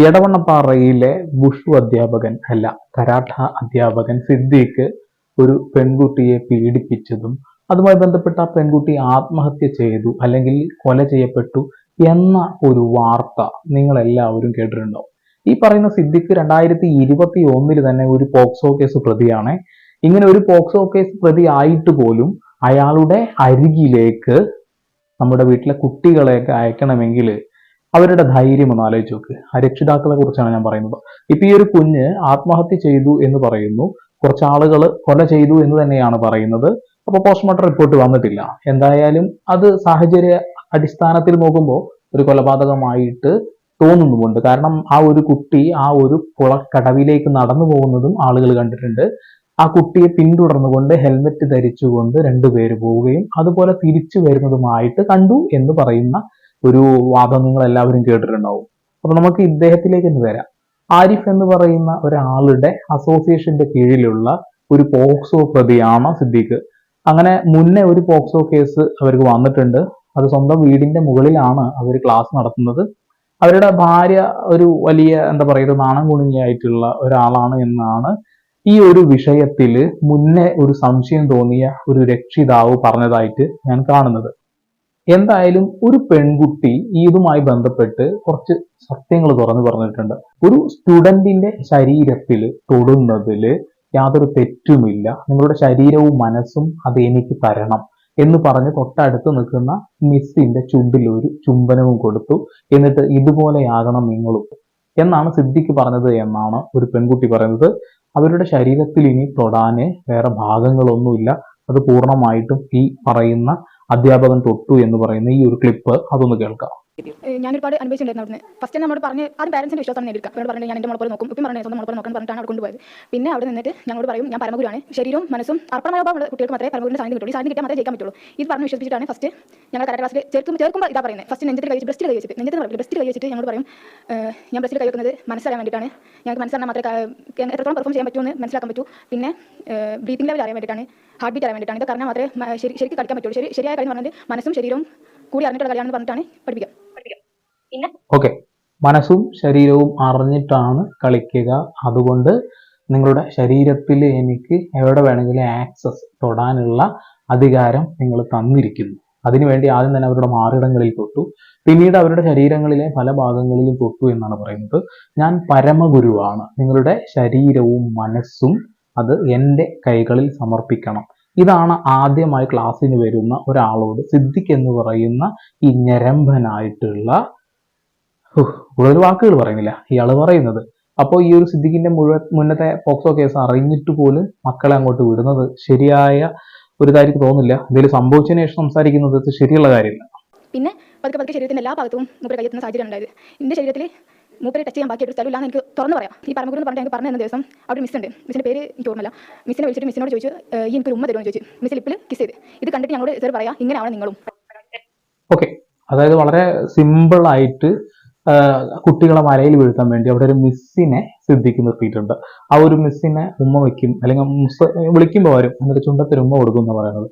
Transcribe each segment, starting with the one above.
എടവണ്ണപ്പാറയിലെ ബുഷു അധ്യാപകൻ അല്ല കരാട്ട അധ്യാപകൻ സിദ്ദീഖ് ഒരു പെൺകുട്ടിയെ പീഡിപ്പിച്ചതും അതുമായി ബന്ധപ്പെട്ട ആ പെൺകുട്ടി ആത്മഹത്യ ചെയ്തു അല്ലെങ്കിൽ കൊല ചെയ്യപ്പെട്ടു എന്ന ഒരു വാർത്ത നിങ്ങൾ എല്ലാവരും കേട്ടിട്ടുണ്ടാവും ഈ പറയുന്ന സിദ്ദിഖ് രണ്ടായിരത്തി ഇരുപത്തി ഒന്നിൽ തന്നെ ഒരു പോക്സോ കേസ് പ്രതിയാണ്. ഇങ്ങനെ ഒരു പോക്സോ കേസ് പ്രതി ആയിട്ട് പോലും അയാളുടെ അരികിലേക്ക് നമ്മുടെ വീട്ടിലെ കുട്ടികളെയൊക്കെ അയക്കണമെങ്കിൽ അവരുടെ ധൈര്യം ഒന്ന് ആലോചിച്ച് നോക്ക്. ആ രക്ഷിതാക്കളെ കുറിച്ചാണ് ഞാൻ പറയുന്നത്. ഇപ്പൊ ഈ ഒരു കുഞ്ഞ് ആത്മഹത്യ ചെയ്തു എന്ന് പറയുന്നു. കുറച്ച് ആളുകൾ കൊല ചെയ്തു എന്ന് തന്നെയാണ് പറയുന്നത്. അപ്പൊ പോസ്റ്റ്മോർട്ടം റിപ്പോർട്ട് വന്നിട്ടില്ല. എന്തായാലും അത് സാഹചര്യ അടിസ്ഥാനത്തിൽ നോക്കുമ്പോൾ ഒരു കൊലപാതകമായിട്ട് തോന്നുന്നുമുണ്ട്. കാരണം ആ ഒരു കുട്ടി ആ ഒരു കുളക്കടവിലേക്ക് നടന്നു പോകുന്നതും ആളുകൾ കണ്ടിട്ടുണ്ട്. ആ കുട്ടിയെ പിന്തുടർന്നുകൊണ്ട് ഹെൽമെറ്റ് ധരിച്ചുകൊണ്ട് രണ്ടുപേര് പോവുകയും അതുപോലെ തിരിച്ചു വരുന്നതുമായിട്ട് കണ്ടു എന്ന് പറയുന്ന ഒരു വാദം നിങ്ങൾ എല്ലാവരും കേട്ടിട്ടുണ്ടാവും. അപ്പൊ നമുക്ക് ഇദ്ദേഹത്തിലേക്ക് ഒന്ന് വരാം. ആരിഫ് എന്ന് പറയുന്ന ഒരാളുടെ അസോസിയേഷന്റെ കീഴിലുള്ള ഒരു പോക്സോ പ്രതിയാണ് സിദ്ദീഖ്. അങ്ങനെ മുന്നേ ഒരു പോക്സോ കേസ് അവർക്ക് വന്നിട്ടുണ്ട്. അത് സ്വന്തം വീടിന്റെ മുകളിലാണ് അവർ ക്ലാസ് നടത്തുന്നത്. അവരുടെ ഭാര്യ ഒരു വലിയ എന്താ പറയുക നാണം കുണുങ്ങിയായിട്ടുള്ള ഒരാളാണ് എന്നാണ് ഈ ഒരു വിഷയത്തിൽ മുന്നേ ഒരു സംശയം തോന്നിയ ഒരു രക്ഷിതാവ് പറഞ്ഞതായിട്ട് ഞാൻ കാണുന്നത്. എന്തായാലും ഒരു പെൺകുട്ടി ഇതുമായി ബന്ധപ്പെട്ട് കുറച്ച് സത്യങ്ങൾ തുറന്നു പറഞ്ഞിട്ടുണ്ട്. ഒരു സ്റ്റുഡന്റിന്റെ ശരീരത്തിൽ തൊടുന്നതിൽ യാതൊരു തെറ്റുമില്ല. നിങ്ങളുടെ ശരീരവും മനസ്സും അത് എനിക്ക് തരണം എന്ന് പറഞ്ഞ് തൊട്ടടുത്ത് നിൽക്കുന്ന മിസ്സിന്റെ ചുണ്ടിൽ ഒരു ചുംബനവും കൊടുത്തു. എന്നിട്ട് ഇതുപോലെയാകണം നിങ്ങളും എന്നാണ് സിദ്ധിക്ക് പറഞ്ഞത് എന്നാണ് ഒരു പെൺകുട്ടി പറയുന്നത്. അവരുടെ ശരീരത്തിൽ ഇനി തൊടാന് വേറെ ഭാഗങ്ങളൊന്നുമില്ല. അത് പൂർണമായിട്ടും ഈ പറയുന്ന അധ്യാപകൻ തൊട്ടു എന്ന് പറയുന്ന ഈ ഒരു ക്ലിപ്പ് അതൊന്ന് കേൾക്കാം. ഞാൻ ഒരുപാട് അനുഭവിച്ചിട്ടുണ്ടായിരുന്നു ഫസ്റ്റ് നമ്മോട് പറഞ്ഞ് ആദ്യം പാരൻസിന്റെ വിശ്വാസം എടുക്കാം അവരോട് പറഞ്ഞു ഞാൻ എന്റെ മോളെ നോക്കും. ഇപ്പം പറഞ്ഞു സ്വന്തം മോളെ നോക്കാൻ പറഞ്ഞിട്ടാണ് അവിടെ കൊണ്ടുപോയത്. പിന്നെ അവിടെ നിന്നിട്ട് ഞങ്ങളോട് പറയും ഞാൻ പരമഗുരുവാണ്. ശരീരവും മനസ്സും അർപ്പണമനോഭാവമുള്ള കുട്ടികൾക്ക് മാത്രമേ പരമഗുരുവിന്റെ സാധനം കിട്ടുള്ളൂ. സാന്നിധ്യം കിട്ടാൻ മാത്രമേ ജയിക്കാൻ പറ്റുള്ളൂ. ഇത് പറഞ്ഞ് വിശ്വസിച്ചിട്ടാണ് ഫസ്റ്റ് ഞങ്ങൾ കരാട്ട ക്ലാസ്സിൽ ചേർക്കുമ്പോൾ ചേർക്കുമ്പോൾ ഇതാ പറയുന്നത്. ഫസ്റ്റ് നെഞ്ചത്തിൽ കഴിച്ച് ബ്രസ്റ്റിൽ കൈ വെച്ചിട്ട് നെഞ്ചത്തിൽ പറയും ബ്രസ്റ്റിൽ കഴിച്ചിട്ട് ഞങ്ങൾ പറയും ഞാൻ ബ്രസ്റ്റിൽ കൈ വെക്കുന്നത് മനസ്സറിയാൻ വേണ്ടിയിട്ടാണ്. ഞങ്ങൾക്ക് മനസ്സിലാക്കാൻ മാത്രമേ എത്രത്തോളം പെർഫോം ചെയ്യാൻ പറ്റുമെന്ന് മനസ്സിലാക്കാൻ പറ്റൂ. പിന്നെ ബ്രീത്തിങ് ലെവൽ അറിയാൻ വേണ്ടിയിട്ടാണ് ഹാർട്ട് ബീറ്റ് അറിയാൻ വേണ്ടിയിട്ടാണ്. ഇത് കാരണം മാത്രമേ ശരി ശരിക്കും കളിക്കാൻ പറ്റുള്ളൂ. ശരി ശരിയായ കാര്യം പറഞ്ഞത് മനസ്സും ശരീരവും കൂടി അറിഞ്ഞിട്ടുള്ള കളിയാണെന്ന് പറഞ്ഞിട്ടാണ് പഠിപ്പിക്കുക. ഓക്കെ മനസ്സും ശരീരവും അറിഞ്ഞിട്ടാണ് കളിക്കുക. അതുകൊണ്ട് നിങ്ങളുടെ ശരീരത്തിൽ എനിക്ക് എവിടെ വേണമെങ്കിലും ആക്സസ് തൊടാനുള്ള അധികാരം നിങ്ങൾ തന്നിരിക്കുന്നു. അതിനുവേണ്ടി ആദ്യം തന്നെ അവരുടെ മാറിടങ്ങളിൽ തൊട്ടു. പിന്നീട് അവരുടെ ശരീരങ്ങളിലെ പല ഭാഗങ്ങളിലും തൊട്ടു എന്നാണ് പറയുന്നത്. ഞാൻ പരമഗുരുവാണ്. നിങ്ങളുടെ ശരീരവും മനസ്സും അത് എന്റെ കൈകളിൽ സമർപ്പിക്കണം. ഇതാണ് ആദ്യമായി ക്ലാസ്സിന് വരുന്ന ഒരാളോട് സിദ്ധിക്ക് എന്ന് പറയുന്ന ഈ ഞരമ്പനായിട്ടുള്ള കൂടുതൽ വാക്കുകൾ പറയുന്നില്ല. ഇയാൾ പറയുന്നത്. അപ്പോൾ ഈ ഒരു സിദ്ദിഖിന്റെ മുഴുവൻ മുന്നത്തെ പോക്സോ കേസ് അറിഞ്ഞിട്ട് പോലും മക്കളെ അങ്ങോട്ട് വിടുന്നത് ശരിയായ ഒരു കാര്യം തോന്നില്ല എന്തെങ്കിലും സംഭവിച്ചതിന് ശേഷം സംസാരിക്കുന്നത് ശരിയുള്ള കാര്യമില്ല. പിന്നെ പതുക്കെ പതുക്കെ ശരീരത്തിന്റെ എല്ലാ ഭാഗത്തും മൂപ്പര് കയ്യെത്തുന്ന സാഹചര്യം ഉണ്ടായത്. എന്റെ ശരീരത്തിൽ മൂപ്പരെ ടച്ച് ചെയ്യാൻ ബാക്കി ഒരു സ്ഥലമില്ലാന്ന് എനിക്ക് തുറന്ന് പറയാം. ഈ പരമഗുരു എന്ന് പറഞ്ഞാൽ എനിക്ക് പറഞ്ഞു ദിവസം അവിടെ മിസ് ഉണ്ട്. മിസ്സിന്റെ പേര് എനിക്ക് ഓർമ്മയില്ല. മിസ്സിനെ വിളിച്ചിട്ട് മിസ്സിനോട് ചോദിച്ചു ഈ എനിക്ക് ഉമ്മ തരുമെന്ന് ചോദിച്ചു. മിസ് ലിപ്പിൽ കിസ് ചെയ്ത്. ഇത് കണ്ടിട്ട് ഞങ്ങളോട് സാർ പറയാം ഇങ്ങനെയാണ് നിങ്ങളും? ഓക്കെ അതായത് വളരെ സിമ്പിൾ ആയിട്ട് കുട്ടികളെ മലയിൽ വീഴ്ത്താൻ വേണ്ടി അവിടെ ഒരു മിസ്സിനെ സിദ്ധിക്ക് നിർത്തിയിട്ടുണ്ട് ആ ഒരു മിസ്സിനെ ഉമ്മ വെക്കും അല്ലെങ്കിൽ വിളിക്കുമ്പോൾ വരും. എന്നിട്ട് ചുണ്ടത്തിന് ഉമ്മ കൊടുക്കും എന്ന് പറയുന്നത്.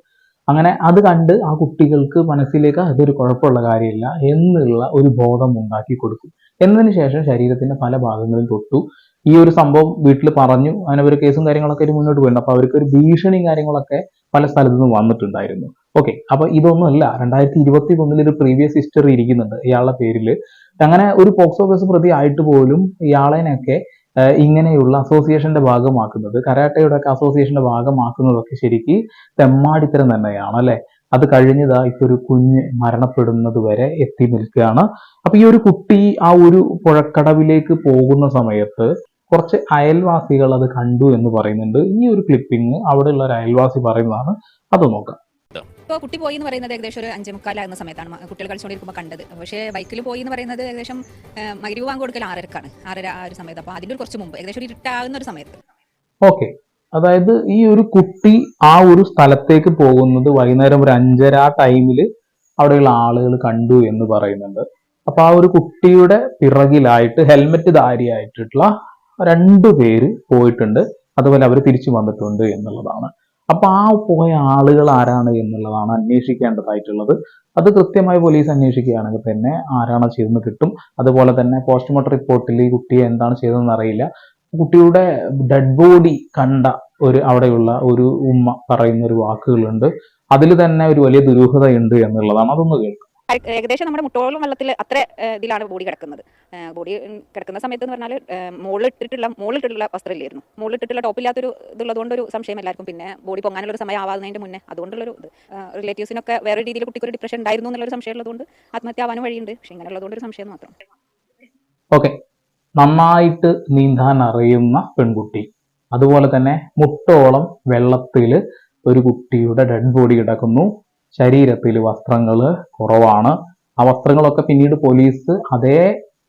അങ്ങനെ അത് കണ്ട് ആ കുട്ടികൾക്ക് മനസ്സിലേക്ക് അതൊരു കുഴപ്പമുള്ള കാര്യമില്ല എന്നുള്ള ഒരു ബോധം ഉണ്ടാക്കി കൊടുക്കും. എന്നതിന് ശേഷം ശരീരത്തിന്റെ പല ഭാഗങ്ങളിൽ തൊട്ടു. ഈ ഒരു സംഭവം വീട്ടിൽ പറഞ്ഞു. അങ്ങനെ ഒരു കേസും കാര്യങ്ങളൊക്കെ ഒരു മുന്നോട്ട് പോയിട്ടുണ്ട്. അപ്പൊ അവർക്ക് ഒരു ഭീഷണിയും കാര്യങ്ങളൊക്കെ പല സ്ഥലത്തു നിന്നും വന്നിട്ടുണ്ടായിരുന്നു. ഓക്കെ അപ്പൊ ഇതൊന്നുമല്ല. രണ്ടായിരത്തി ഇരുപത്തി ഒന്നിൽ ഒരു പ്രീവിയസ് ഹിസ്റ്ററി ഇരിക്കുന്നുണ്ട് ഇയാളുടെ പേരിൽ അങ്ങനെ ഒരു പോക്സോ കേസ് പ്രതി ആയിട്ട് പോലും ഇയാളെയൊക്കെ ആഹ് ഇങ്ങനെയുള്ള അസോസിയേഷന്റെ ഭാഗമാക്കുന്നത് കരാട്ടയുടെ ഒക്കെ അസോസിയേഷന്റെ ഭാഗമാക്കുന്നതൊക്കെ ശരിക്ക് തെമ്മാടിത്തരം തന്നെയാണ് അല്ലെ? അത് കഴിഞ്ഞതാ ഇപ്പൊ ഒരു കുഞ്ഞ് മരണപ്പെടുന്നത് വരെ എത്തി നിൽക്കുകയാണ്. അപ്പൊ ഈ ഒരു കുട്ടി ആ ഒരു പുഴക്കടവിലേക്ക് പോകുന്ന സമയത്ത് കുറച്ച് അയൽവാസികൾ അത് കണ്ടു എന്ന് പറയുന്നുണ്ട്. ഈ ഒരു ക്ലിപ്പിംഗ് അവിടെയുള്ള ഒരു അയൽവാസി പറയുന്നതാണ്. അത് നോക്കാം. ഇപ്പോൾ കുട്ടി പോയി എന്ന് പറയുന്നത് ഏകദേശം ഒരു അഞ്ചേ മുക്കാലാകുന്ന സമയത്താണ്. കുട്ടികൾ കളിച്ചുകൊണ്ടിരിക്കുമ്പോൾ കണ്ടത്. പക്ഷേ ബൈക്കിൽ പോയി എന്ന് പറയുന്നത് ഏകദേശം മകരി വാങ്ങ് കൊടുക്കൽ ആറരക്കാണ്. ആറര ആ ഒരു സമയത്ത്. അപ്പോൾ അതിന്റെ കുറച്ച് മുമ്പ് ഏകദേശം ഒരു ഇരുട്ടാകുന്ന ഒരു സമയത്ത്. ഓക്കെ. അതായത് ഈ ഒരു കുട്ടി ആ ഒരു സ്ഥലത്തേക്ക് പോകുന്നത് വൈകുന്നേരം ഒരു അഞ്ചര ആ ടൈമിൽ അവിടെയുള്ള ആളുകൾ കണ്ടു എന്ന് പറയുന്നുണ്ട്. അപ്പൊ ആ ഒരു കുട്ടിയുടെ പിറകിലായിട്ട് ഹെൽമെറ്റ് ധാരിയായിട്ടുള്ള രണ്ടു പേര് പോയിട്ടുണ്ട്. അതുപോലെ അവർ തിരിച്ചു വന്നിട്ടുണ്ട് എന്നുള്ളതാണ്. അപ്പൊ ആ പോയ ആളുകൾ ആരാണ് എന്നുള്ളതാണ് അന്വേഷിക്കേണ്ടതായിട്ടുള്ളത്. അത് കൃത്യമായി പോലീസ് അന്വേഷിക്കുകയാണെങ്കിൽ തന്നെ ആരാണ് ചെയ്തെന്ന് കിട്ടും. അതുപോലെ തന്നെ പോസ്റ്റ്മോർട്ടം റിപ്പോർട്ടിൽ ഈ കുട്ടിയെ എന്താണ് ചെയ്തതെന്ന് അറിയില്ല. കുട്ടിയുടെ ഡെഡ് ബോഡി കണ്ട ഒരു അവിടെയുള്ള ഒരു ഉമ്മ പറയുന്ന ഒരു വാക്കുകളുണ്ട്. അതിൽ തന്നെ ഒരു വലിയ ദുരൂഹതയുണ്ട് എന്നുള്ളതാണ് അതൊന്ന് കേൾക്കാം ഏകദേശം നമ്മുടെ മുട്ടോളം വെള്ളത്തിൽ അത്ര ഇതിലാണ് ബോഡി കിടക്കുന്നത്. ബോഡി കിടക്കുന്ന സമയത്ത് എന്ന് പറഞ്ഞാൽ മുകളിലിട്ടിട്ടുള്ള മുകളിലിട്ടിട്ടുള്ള വസ്ത്രമില്ലായിരുന്നു. മുകളിലിട്ടിട്ടുള്ള ടോപ്പില്ലാത്തൊരു ഇതുള്ളതുകൊണ്ട് ഒരു സംശയം എല്ലാവർക്കും. പിന്നെ ബോഡി പൊങ്ങാനുള്ള സമയം ആവാകുന്നതിന്റെ മുന്നേ അതുകൊണ്ടുള്ളൊരു ഇത്. റിലേറ്റീവ്സിനൊക്കെ വേറെ രീതിയിൽ കുട്ടിക്കൊരു ഡിപ്രഷൻ ഉണ്ടായിരുന്നു എന്നുള്ളൊരു സംശയം ഉള്ളതുകൊണ്ട് ആത്മഹത്യ ആവാനും വഴിയുണ്ട്. പക്ഷെ ഇങ്ങനെയുള്ളതുകൊണ്ട് ഒരു സംശയം മാത്രം. ഓക്കെ. നന്നായിട്ട് നീന്താൻ അറിയുന്ന പെൺകുട്ടി. അതുപോലെ തന്നെ മുട്ടോളം വെള്ളത്തിൽ ഒരു കുട്ടിയുടെ ഡെഡ് ബോഡി കിടക്കുന്നു. ശരീരത്തിൽ വസ്ത്രങ്ങൾ കുറവാണ്. ആ വസ്ത്രങ്ങളൊക്കെ പിന്നീട് പോലീസ് അതേ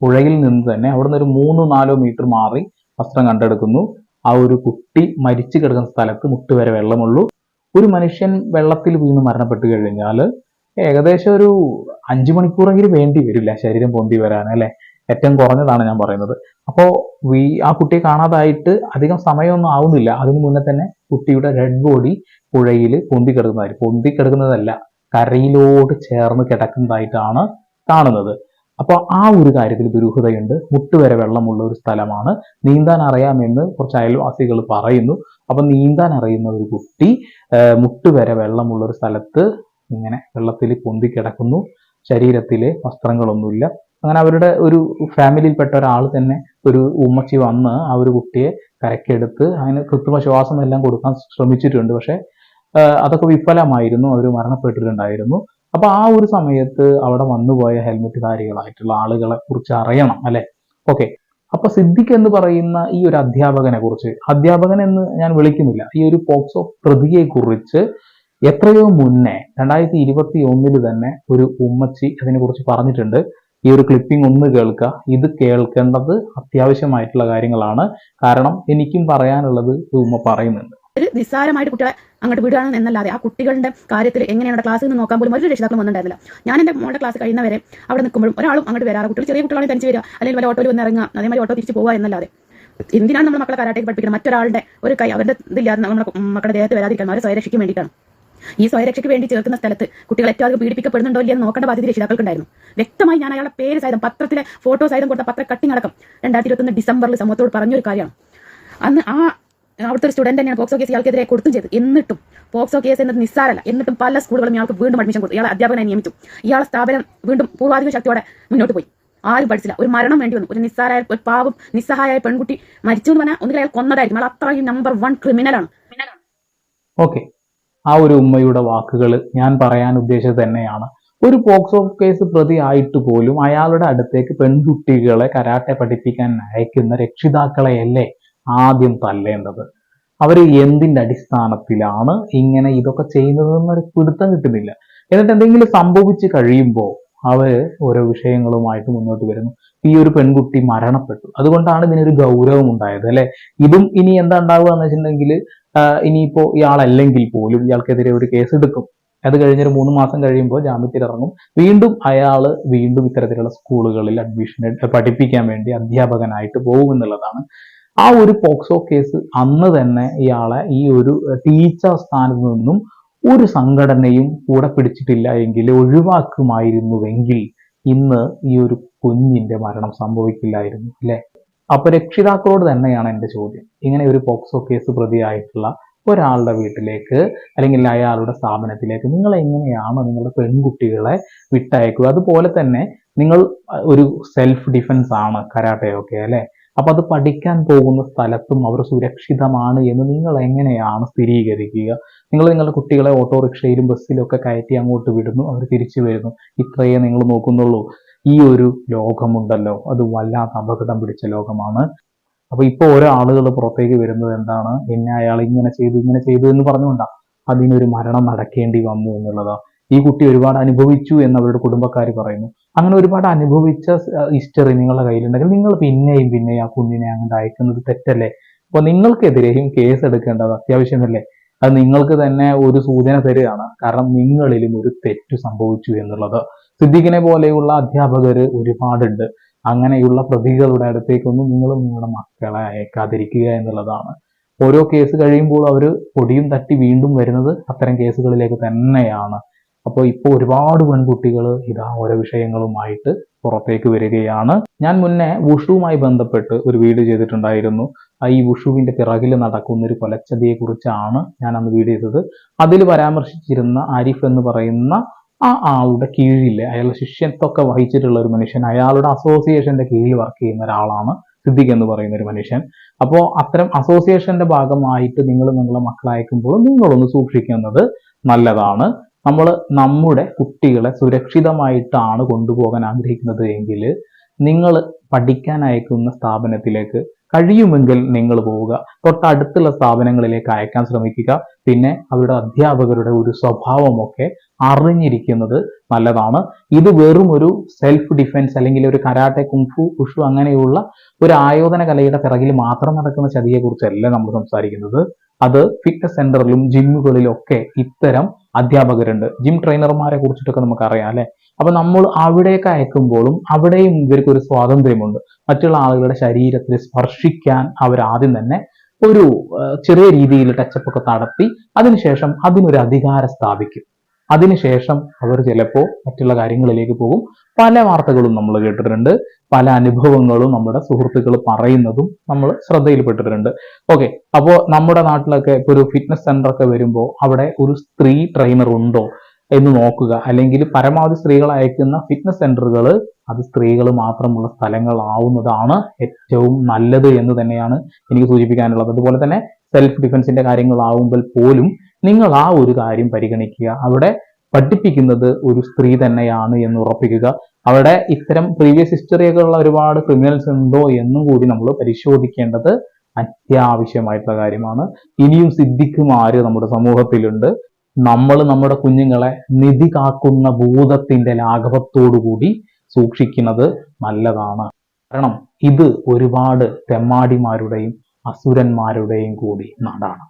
പുഴയിൽ നിന്ന് തന്നെ അവിടുന്ന് ഒരു മൂന്ന് നാലോ മീറ്റർ മാറി വസ്ത്രം കണ്ടെടുക്കുന്നു. ആ ഒരു കുട്ടി മരിച്ചു കിടക്കുന്ന സ്ഥലത്ത് മുട്ടുവരെ വെള്ളമുള്ളൂ. ഒരു മനുഷ്യൻ വെള്ളത്തിൽ വീണ് മരണപ്പെട്ട് കഴിഞ്ഞാൽ ഏകദേശം ഒരു അഞ്ചു മണിക്കൂറെങ്കിലും വേണ്ടി വരില്ല ശരീരം പൊന്തി വരാൻ അല്ലെ? ഏറ്റവും കുറഞ്ഞതാണ് ഞാൻ പറയുന്നത്. അപ്പോൾ ആ കുട്ടിയെ കാണാതായിട്ട് അധികം സമയമൊന്നും ആവുന്നില്ല. അതിനു മുന്നേ തന്നെ കുട്ടിയുടെ ഡെഡ് ബോഡി പുഴയിൽ പൊന്തി കിടക്കുന്നതായിരിക്കും പൊന്തി കിടക്കുന്നതല്ല കരയിലോട് ചേർന്ന് കിടക്കുന്നതായിട്ടാണ് കാണുന്നത്. അപ്പോൾ ആ ഒരു കാര്യത്തിൽ ദുരൂഹതയുണ്ട്. മുട്ടുവരെ വെള്ളമുള്ള ഒരു സ്ഥലമാണ്. നീന്താൻ അറിയാമെന്ന് കുറച്ച് അയൽവാസികൾ പറയുന്നു. അപ്പൊ നീന്താൻ അറിയുന്ന ഒരു കുട്ടി മുട്ടുവരെ വെള്ളമുള്ള ഒരു സ്ഥലത്ത് ഇങ്ങനെ വെള്ളത്തിൽ പൊന്തി കിടക്കുന്നു ശരീരത്തിലെ വസ്ത്രങ്ങളൊന്നുമില്ല. അങ്ങനെ അവരുടെ ഒരു ഫാമിലിയിൽപ്പെട്ട ഒരാൾ തന്നെ ഒരു ഉമ്മച്ചി വന്ന് ആ ഒരു കുട്ടിയെ കരക്കെടുത്ത് അതിന് കൃത്രിമ ശ്വാസം എല്ലാം കൊടുക്കാൻ ശ്രമിച്ചിട്ടുണ്ട്. പക്ഷെ അതൊക്കെ വിഫലമായിരുന്നു. അവർ മരണപ്പെട്ടിട്ടുണ്ടായിരുന്നു. അപ്പൊ ആ ഒരു സമയത്ത് അവിടെ വന്നുപോയ ഹെൽമെറ്റുകാരികളായിട്ടുള്ള ആളുകളെ കുറിച്ച് അറിയണം അല്ലെ? ഓക്കെ അപ്പൊ സിദ്ദിഖ് എന്ന് പറയുന്ന ഈ ഒരു അധ്യാപകനെ കുറിച്ച് അധ്യാപകൻ എന്ന് ഞാൻ വിളിക്കുന്നില്ല. ഈ ഒരു പോക്സോ പ്രതിയെ കുറിച്ച് എത്രയോ മുന്നേ രണ്ടായിരത്തി ഇരുപത്തി ഒന്നിൽ തന്നെ ഒരു ഉമ്മച്ചി അതിനെ കുറിച്ച് പറഞ്ഞിട്ടുണ്ട്. ഈ ഒരു ക്ലിപ്പിംഗ് ഒന്ന് കേൾക്കുക ഇത് കേൾക്കേണ്ടത് അത്യാവശ്യമായിട്ടുള്ള കാര്യങ്ങളാണ്. കാരണം എനിക്കും പറയാനുള്ളത് ഉമ്മ പറയുന്നുണ്ട്. ഒരു നിസ്സാരമായിട്ട് കുട്ടികളെ അങ്ങോട്ട് വിടുകയാണ് എന്നല്ലാതെ ആ കുട്ടികളുടെ കാര്യത്തിൽ എങ്ങനെയാണ് ക്ലാസ്സിൽ നിന്ന് നോക്കാൻ പോലും ഒരു രക്ഷിതാക്കളും വന്നിട്ടുണ്ടായിരുന്നില്ല. ഞാൻ എന്റെ മോളുടെ ക്ലാസ് കഴിയുന്നവരെ അവിടെ നിൽക്കുമ്പോഴും ഒരാളും അങ്ങോട്ട് വരാറ്. കുട്ടികൾ ചെറിയ കുട്ടികളാണെങ്കിൽ തനിച്ച് വരിക. അല്ലെങ്കിൽ വല്ല ഓട്ടോയിൽ വന്ന് ഇറങ്ങുക. അതേമാതിരി ഓട്ടോ തിരിച്ച് പോവുക എന്നല്ലാതെ. എന്തിനാണ് നമ്മൾ മക്കളെ കരാട്ടേക്ക് പഠിപ്പിക്കുന്നത്? മറ്റൊരാളുടെ ഒരു കൈ അവരുടെ ഇതില്ലാതെ നമ്മുടെ മക്കളുടെ ദേഹത്ത് വരാതിരിക്കണം അവരെ സ്വയരക്ഷയ്ക്ക് വേണ്ടിയിട്ടാണ്. ഈ സ്വയരക്ഷയ്ക്ക് വേണ്ടി ചേർക്കുന്ന സ്ഥലത്ത് കുട്ടികൾ ഏറ്റവും അധികം പീഡിപ്പിക്കപ്പെടുന്നുണ്ടോ ഇല്ലെന്ന് നോക്കേണ്ട ബാധ്യത രക്ഷിതാക്കൾക്കുണ്ടായിരുന്നു. വ്യക്തമായി ഞാൻ അയാളുടെ പേര് സഹിതം പത്രത്തിലെ ഫോട്ടോ സഹിതം കൊടുത്ത പത്ര കട്ടിങ് അടക്കം രണ്ടായിരത്തി ഇരുപത്തൊന്ന് ഡിസംബറിൽ സമൂഹത്തോട് പറഞ്ഞൊരു കാര്യമാണ്. അന്ന് ആ അവിടുത്തെ ഒരു സ്റ്റുഡന്റ് തന്നെയാണ് പോക്സോ കേസ് ഇയാൾക്കെതിരെ കൊടുത്തും ചെയ്തു എന്നിട്ടും പോക്സോ കേസ് എന്നത് നിസ്സാരല്ല എന്നിട്ടും പല സ്കൂളുകളും ഇയാൾക്ക് വീണ്ടും അഡ്മിഷൻ കൊടുത്തു. ഇയാളെ അധ്യാപകനെ നിയമിച്ചു. ഇയാളെ സ്ഥാപനം വീണ്ടും പൂർവാധിക ശക്തിയോടെ മുന്നോട്ട് പോയി. ആരും പഠിച്ചില്ല. ഒരു മരണം വേണ്ടി വന്നു. ഒരു നിസ്സാരായ ഒരു പാവം നിസ്സഹായ പെൺകുട്ടി മരിച്ചു എന്ന് പറഞ്ഞാൽ ഒന്നുകിൽ അയാൾ കൊന്നതായിരിക്കും. അയാൾ അത്രയും നമ്പർ വൺ ക്രിമിനലാണ് ഓക്കെ ആ ഒരു ഉമ്മയുടെ വാക്കുകൾ ഞാൻ പറയാൻ ഉദ്ദേശിച്ചത് തന്നെയാണ്. ഒരു പോക്സോ കേസ് പ്രതി ആയിട്ട് പോലും അയാളുടെ അടുത്തേക്ക് പെൺകുട്ടികളെ കരാട്ടെ പഠിപ്പിക്കാൻ അയക്കുന്ന രക്ഷിതാക്കളെയല്ലേ? ആദ്യം തല്ലേണ്ടത്. അവർ എന്തിന്റെ അടിസ്ഥാനത്തിലാണ് ഇങ്ങനെ ഇതൊക്കെ ചെയ്യുന്നതെന്നൊരു പിടുത്തം കിട്ടുന്നില്ല. എന്നിട്ട് എന്തെങ്കിലും സംഭവിച്ചു കഴിയുമ്പോൾ അവർ ഓരോ വിഷയങ്ങളുമായിട്ട് മുന്നോട്ട് വരുന്നു. ഈ ഒരു പെൺകുട്ടി മരണപ്പെട്ടു. അതുകൊണ്ടാണ് ഇതിനൊരു ഗൗരവം ഉണ്ടായത് അല്ലെ? ഇതും ഇനി എന്താ ഉണ്ടാവുക എന്ന് വെച്ചിട്ടുണ്ടെങ്കിൽ ഇനിയിപ്പോ ഇയാളല്ലെങ്കിൽ പോലും ഇയാൾക്കെതിരെ ഒരു കേസ് എടുക്കും അത് കഴിഞ്ഞൊരു മൂന്ന് മാസം കഴിയുമ്പോൾ ജാമ്യത്തിൽ ഇറങ്ങും. വീണ്ടും അയാൾ വീണ്ടും ഇത്തരത്തിലുള്ള സ്കൂളുകളിൽ അഡ്മിഷൻ പഠിപ്പിക്കാൻ വേണ്ടി അധ്യാപകനായിട്ട് പോകും എന്നുള്ളതാണ് ആ ഒരു പോക്സോ കേസ് അന്ന് തന്നെ ഇയാളെ ഈ ഒരു ടീച്ചർ സ്ഥാനത്ത് നിന്നും ഒരു സംഘടനയും കൂടെ പിടിച്ചിട്ടില്ല എങ്കിൽ ഒഴിവാക്കുമായിരുന്നുവെങ്കിൽ ഇന്ന് ഈ ഒരു കുഞ്ഞിന്റെ മരണം സംഭവിക്കില്ലായിരുന്നു അല്ലെ? അപ്പൊ രക്ഷിതാക്കളോട് തന്നെയാണ് എന്റെ ചോദ്യം. ഇങ്ങനെ ഒരു പോക്സോ കേസ് പ്രതിയായിട്ടുള്ള ഒരാളുടെ വീട്ടിലേക്ക് അല്ലെങ്കിൽ അയാളുടെ സ്ഥാപനത്തിലേക്ക് നിങ്ങൾ എങ്ങനെയാണ് നിങ്ങളുടെ പെൺകുട്ടികളെ വിട്ടയക്കുക? അതുപോലെ തന്നെ നിങ്ങൾ ഒരു സെൽഫ് ഡിഫൻസ് ആണ് കരാട്ടയൊക്കെ അല്ലെ? അപ്പൊ അത് പഠിക്കാൻ പോകുന്ന സ്ഥലത്തും അവർ സുരക്ഷിതമാണ് എന്ന് നിങ്ങൾ എങ്ങനെയാണ് സ്ഥിരീകരിക്കുക? നിങ്ങൾ നിങ്ങളുടെ കുട്ടികളെ ഓട്ടോറിക്ഷയിലും ബസ്സിലും ഒക്കെ കയറ്റി അങ്ങോട്ട് വിടുന്നു അവർ തിരിച്ചു വരുന്നു. ഇത്രയേ നിങ്ങൾ നോക്കുന്നുള്ളൂ. ഈ ഒരു ലോകമുണ്ടല്ലോ. അത് വല്ലാത്ത അപകടം പിടിച്ച ലോകമാണ്. അപ്പോൾ ഇപ്പൊ ഓരോ ആളുകൾ പുറത്തേക്ക് വരുന്നത് എന്താണ്? എന്നെ അയാൾ ഇങ്ങനെ ചെയ്തു ഇങ്ങനെ ചെയ്തു എന്ന് പറഞ്ഞുകൊണ്ടാ. അതിനൊരു മരണം നടക്കേണ്ടി വന്നു എന്നുള്ളതാ. ഈ കുട്ടി ഒരുപാട് അനുഭവിച്ചു എന്ന് അവരുടെ കുടുംബക്കാർ പറയുന്നു. അങ്ങനെ ഒരുപാട് അനുഭവിച്ച ഹിസ്റ്ററി നിങ്ങളുടെ കയ്യിലുണ്ടെങ്കിൽ നിങ്ങൾ പിന്നെയും പിന്നെയും ആ കുഞ്ഞിനെ അങ്ങനെ അയക്കുന്നത് തെറ്റല്ലേ? അപ്പൊ നിങ്ങൾക്കെതിരെയും കേസ് എടുക്കേണ്ടത് അത്യാവശ്യമല്ലേ അത് നിങ്ങൾക്ക് തന്നെ ഒരു സൂചന തരികയാണ്. കാരണം നിങ്ങളിലും ഒരു തെറ്റ് സംഭവിച്ചു എന്നുള്ളത്. സിദ്ദീഖിനെ പോലെയുള്ള അധ്യാപകർ ഒരുപാടുണ്ട്. അങ്ങനെയുള്ള പ്രതികളുടെ അടുത്തേക്കൊന്നും നിങ്ങളും നിങ്ങളുടെ മക്കളെ അയക്കാതിരിക്കുക എന്നുള്ളതാണ്. ഓരോ കേസ് കഴിയുമ്പോൾ അവർ പൊടിയും തട്ടി വീണ്ടും വരുന്നത് അത്തരം കേസുകളിലേക്ക് തന്നെയാണ്. അപ്പോൾ ഇപ്പോൾ ഒരുപാട് പെൺകുട്ടികൾ ഇതാ ഓരോ വിഷയങ്ങളുമായിട്ട് പുറത്തേക്ക് വരികയാണ്. ഞാൻ മുന്നേ വുഷുവുമായി ബന്ധപ്പെട്ട് ഒരു വീഡിയോ ചെയ്തിട്ടുണ്ടായിരുന്നു. ഈ വുഷുവിന്റെ പിറകിൽ നടക്കുന്ന ഒരു കൊലച്ചതിയെക്കുറിച്ചാണ് ഞാൻ അന്ന് വീഡിയോ ചെയ്തത്. അതിൽ പരാമർശിച്ചിരുന്ന ആരിഫ് എന്ന് പറയുന്ന ആ ആളുടെ കീഴിൽ അയാളുടെ ശിഷ്യത്വമൊക്കെ വഹിച്ചിട്ടുള്ള ഒരു മനുഷ്യൻ അയാളുടെ അസോസിയേഷന്റെ കീഴിൽ വർക്ക് ചെയ്യുന്ന ഒരാളാണ് സിദ്ദിഖ് എന്ന് പറയുന്ന ഒരു മനുഷ്യൻ. അപ്പോൾ അത്തരം അസോസിയേഷന്റെ ഭാഗമായിട്ട് നിങ്ങൾ നിങ്ങളുടെ മക്കളെ അയക്കുമ്പോൾ നിങ്ങളൊന്ന് സൂക്ഷിക്കുന്നത് നല്ലതാണ്. നമ്മൾ നമ്മുടെ കുട്ടികളെ സുരക്ഷിതമായിട്ടാണ് കൊണ്ടുപോകാൻ ആഗ്രഹിക്കുന്നത് എങ്കിൽ നിങ്ങൾ പഠിക്കാൻ അയക്കുന്ന സ്ഥാപനത്തിലേക്ക് കഴിയുമെങ്കിൽ നിങ്ങൾ പോവുക. തൊട്ടടുത്തുള്ള സ്ഥാപനങ്ങളിലേക്ക് അയക്കാൻ ശ്രമിക്കുക. പിന്നെ അവരുടെ അധ്യാപകരുടെ ഒരു സ്വഭാവമൊക്കെ അറിഞ്ഞിരിക്കുന്നത് നല്ലതാണ്. ഇത് വെറും ഒരു സെൽഫ് ഡിഫെൻസ് അല്ലെങ്കിൽ ഒരു കരാട്ടെ കുംഫു ഉഷു അങ്ങനെയുള്ള ഒരു ആയോധന കലയുടെ പിറകിൽ മാത്രം നടക്കുന്ന ചതിയെക്കുറിച്ചല്ല നമ്മൾ സംസാരിക്കുന്നത്. അത് ഫിറ്റ്നസ് സെന്ററിലും ജിമ്മുകളിലും ഒക്കെ ഇത്തരം അധ്യാപകരുണ്ട്. ജിം ട്രെയിനർമാരെ കുറിച്ചിട്ടൊക്കെ നമുക്കറിയാം അല്ലെ? അപ്പൊ നമ്മൾ അവിടേക്ക് അയക്കുമ്പോഴും അവിടെയും ഇവർക്ക് ഒരു സ്വാതന്ത്ര്യമുണ്ട്. മറ്റുള്ള ആളുകളുടെ ശരീരത്തിൽ സ്പർശിക്കാൻ അവർ ആദ്യം തന്നെ ഒരു ചെറിയ രീതിയിൽ ടച്ചപ്പ് ഒക്കെ നടത്തി അതിനുശേഷം അതിനൊരു അധികാരം സ്ഥാപിക്കും. അതിനുശേഷം അവർ ചിലപ്പോൾ മറ്റുള്ള കാര്യങ്ങളിലേക്ക് പോകും. പല വാർത്തകളും നമ്മൾ കേട്ടിട്ടുണ്ട്. പല അനുഭവങ്ങളും നമ്മുടെ സുഹൃത്തുക്കൾ പറയുന്നതും നമ്മൾ ശ്രദ്ധയിൽപ്പെട്ടിട്ടുണ്ട്. ഓക്കെ അപ്പോൾ നമ്മുടെ നാട്ടിലൊക്കെ ഇപ്പോൾ ഒരു ഫിറ്റ്നസ് സെന്റർ ഒക്കെ വരുമ്പോൾ അവിടെ ഒരു സ്ത്രീ ട്രെയിനർ ഉണ്ടോ എന്ന് നോക്കുക. അല്ലെങ്കിൽ പരമാവധി സ്ത്രീകൾ അയക്കുന്ന ഫിറ്റ്നസ് സെന്ററുകൾ അത് സ്ത്രീകൾ മാത്രമുള്ള സ്ഥലങ്ങളാവുന്നതാണ് ഏറ്റവും നല്ലത് എന്ന് തന്നെയാണ് എനിക്ക് സൂചിപ്പിക്കാനുള്ളത്. അതുപോലെ തന്നെ സെൽഫ് ഡിഫൻസിന്റെ കാര്യങ്ങളാവുമ്പോൾ പോലും നിങ്ങൾ ആ ഒരു കാര്യം പരിഗണിക്കുക. അവിടെ പഠിപ്പിക്കുന്നത് ഒരു സ്ത്രീ തന്നെയാണ് എന്ന് ഉറപ്പിക്കുക. അവിടെ ഇത്തരം പ്രീവിയസ് ഹിസ്റ്ററിയൊക്കെ ഉള്ള ഒരുപാട് ക്രിമിനൽസ് ഉണ്ടോ എന്നും കൂടി നമ്മൾ പരിശോധിക്കേണ്ടത് അത്യാവശ്യമായിട്ടുള്ള കാര്യമാണ്. ഇനിയും സിദ്ധിക്കുമാര് നമ്മുടെ സമൂഹത്തിലുണ്ട്? നമ്മൾ നമ്മുടെ കുഞ്ഞുങ്ങളെ നിധി കാക്കുന്ന ഭൂതത്തിന്റെ ലാഘവത്തോടുകൂടി സൂക്ഷിക്കുന്നത് നല്ലതാണ്. കാരണം ഇത് ഒരുപാട് തെമ്മാടിമാരുടെയും അസുരന്മാരുടെയും കൂടി നാടാണ്.